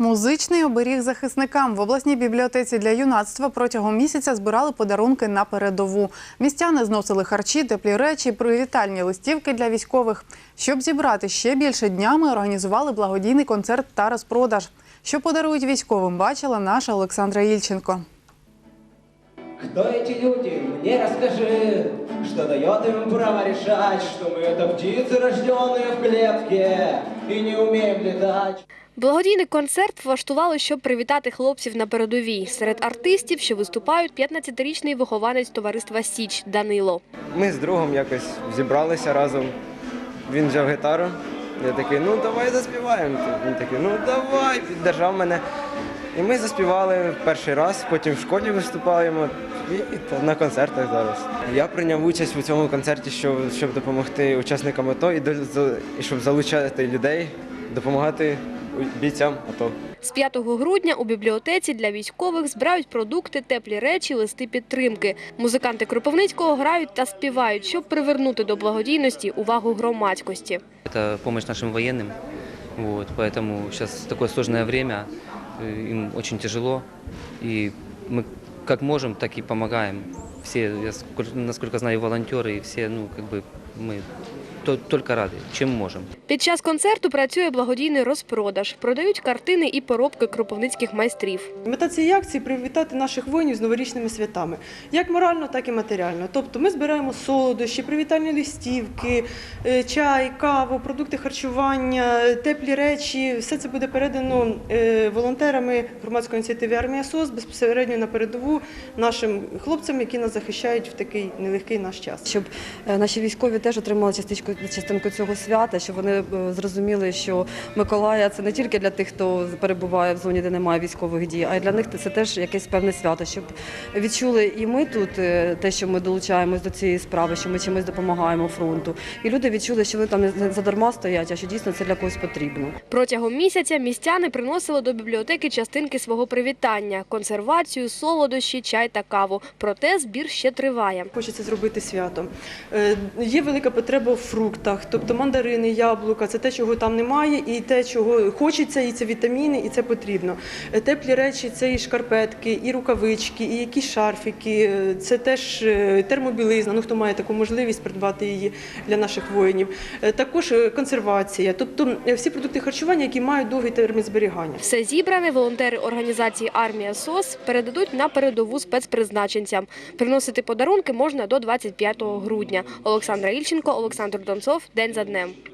Музичний оберіг захисникам в обласній бібліотеці для юнацтва протягом місяця збирали подарунки на передову. Містяни зносили харчі, теплі речі, привітальні листівки для військових. Щоб зібрати ще більше днями, організували благодійний концерт та розпродаж. Що подарують військовим, бачила наша Олександра Ільченко. Кто эти люди? Мне расскажи, что дает им право решать, что мы это птицы, рожденные в клетке, и не умеем летать. Благодійний концерт влаштували, щоб привітати хлопців на передовій. Серед артистів, що виступають, 15-річний вихованець товариства Січ Данило. Ми з другом якось зібралися разом. Він взяв гітару. Я такий, ну давай заспіваємо. Він такий, ну давай, піддержав мене. І ми заспівали перший раз, потім в школі виступаємо і та- на концертах зараз. Я прийняв участь у цьому концерті, щоб, щоб допомогти учасникам АТО і, до- за- і щоб залучати людей, допомагати бійцям АТО. З 5 грудня у бібліотеці для військових збирають продукти, теплі речі, листи підтримки. Музиканти Кропивницького грають та співають, щоб привернути до благодійності увагу громадськості. Это помощь нашим военным. Вот, поэтому сейчас такое сложное время, э, им очень тяжело. И мы как можем, так и помогаем. Все, я сколь- насколько знаю, волонтеры, и все, ну, как бы мы то- только рады, чем можем. Під час концерту працює благодійний розпродаж. Продають картини і поробки кропивницьких майстрів. Мета цієї акції привітати наших воїнів з новорічними святами, як морально, так і матеріально. Тобто ми збираємо солодощі, привітальні листівки, е, чай, каву, продукти харчування, теплі речі. Все це буде передано е, волонтерами громадської ініціативи Армія СОС безпосередньо на передову нашим хлопцям, які нас захищають в такий нелегкий наш час. щоб е, наші військові теж отримали частичку частинку цього свята, щоб вони е, зрозуміли, що Миколая це не тільки для тих, хто перебуває в зоні, де немає військових дій, а й для них це теж якесь певне свято, щоб відчули і ми тут е, те, що ми долучаємось до цієї справи, що ми чимось допомагаємо фронту, і люди відчули, що вони там не задарма стоять, а що дійсно це для когось потрібно. Протягом місяця містяни приносили до бібліотеки частинки свого привітання, консервацію, солодощі, чай та каву. Проте збір ще триває. Хочеться зробити свято. Е, Є велика потреба в фруктах, тобто мандарини, яблука це те, чого там немає, і те, чого хочеться, і це вітаміни, і це потрібно. Е, Теплі речі це і шкарпетки, і рукавички, і якісь шарфіки. Е, Це теж е, термобілизна. Ну хто має таку можливість придбати її для наших воїнів. Також консервація, тобто всі продукти харчування, які мають довгий термін зберігання. Все зібране волонтери організації Армія СОС передадуть на передову спецпризначенцям. Приносити подарунки можна до 25 грудня. Олександра Ільченко, Олександр Донцов. День за днем.